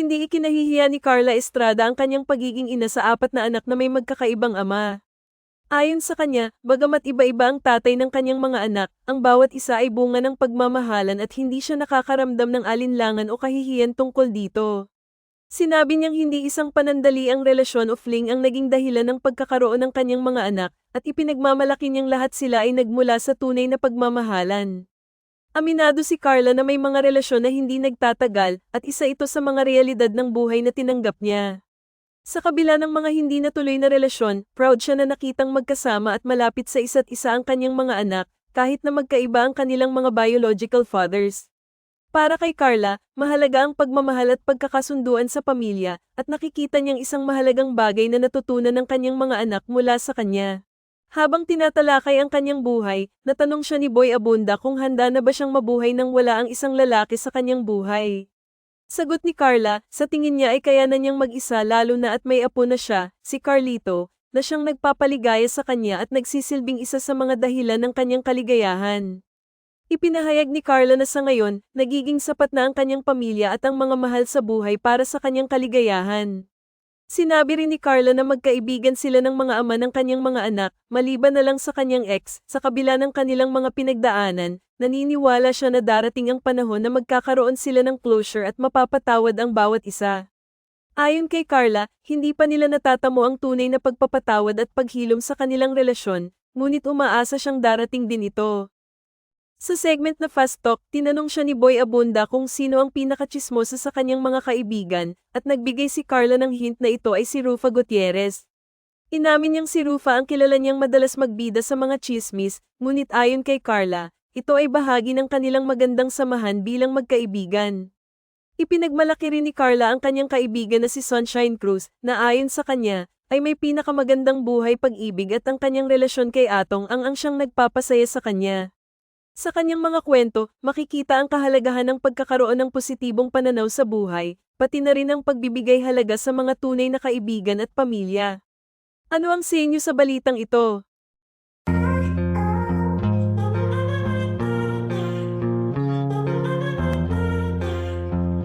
Hindi ikinahihiya ni Carla Estrada ang kanyang pagiging ina sa apat na anak na may magkakaibang ama. Ayon sa kanya, bagamat iba-iba ang tatay ng kanyang mga anak, ang bawat isa ay bunga ng pagmamahalan at hindi siya nakakaramdam ng alinlangan o kahihiyan tungkol dito. Sinabi niyang hindi isang panandali ang relasyon o fling ang naging dahilan ng pagkakaroon ng kanyang mga anak, at ipinagmamalaki niyang lahat sila ay nagmula sa tunay na pagmamahalan. Aminado si Carla na may mga relasyon na hindi nagtatagal, at isa ito sa mga realidad ng buhay na tinanggap niya. Sa kabila ng mga hindi natuloy na relasyon, proud siya na nakitang magkasama at malapit sa isa't isa ang kanyang mga anak, kahit na magkaiba ang kanilang mga biological fathers. Para kay Carla, mahalaga ang pagmamahal at pagkakasunduan sa pamilya, at nakikita niyang isang mahalagang bagay na natutunan ng kanyang mga anak mula sa kanya. Habang tinatalakay ang kanyang buhay, natanong siya ni Boy Abunda kung handa na ba siyang mabuhay nang wala ang isang lalaki sa kanyang buhay. Sagot ni Carla, sa tingin niya ay kaya na niyang mag-isa lalo na at may apo na siya, si Carlito, na siyang nagpapaligaya sa kanya at nagsisilbing isa sa mga dahilan ng kanyang kaligayahan. Ipinahayag ni Carla na sa ngayon, nagiging sapat na ang kanyang pamilya at ang mga mahal sa buhay para sa kanyang kaligayahan. Sinabi rin ni Carla na magkaibigan sila ng mga ama ng kanyang mga anak, maliban na lang sa kanyang ex, sa kabila ng kanilang mga pinagdaanan, naniniwala siya na darating ang panahon na magkakaroon sila ng closure at mapapatawad ang bawat isa. Ayon kay Carla, hindi pa nila natatamo ang tunay na pagpapatawad at paghilom sa kanilang relasyon, ngunit umaasa siyang darating din ito. Sa segment na Fast Talk, tinanong siya ni Boy Abunda kung sino ang pinakachismosa sa kanyang mga kaibigan, at nagbigay si Carla ng hint na ito ay si Rufa Gutierrez. Inamin niyang si Rufa ang kilala niyang madalas magbida sa mga chismis, ngunit ayon kay Carla, ito ay bahagi ng kanilang magandang samahan bilang magkaibigan. Ipinagmalaki rin ni Carla ang kanyang kaibigan na si Sunshine Cruz, na ayon sa kanya, ay may pinakamagandang buhay pag-ibig at ang kanyang relasyon kay Atong ang ang siyang nagpapasaya sa kanya. Sa kanyang mga kwento, makikita ang kahalagahan ng pagkakaroon ng positibong pananaw sa buhay, pati na rin ang pagbibigay halaga sa mga tunay na kaibigan at pamilya. Ano ang sa inyo sa balitang ito?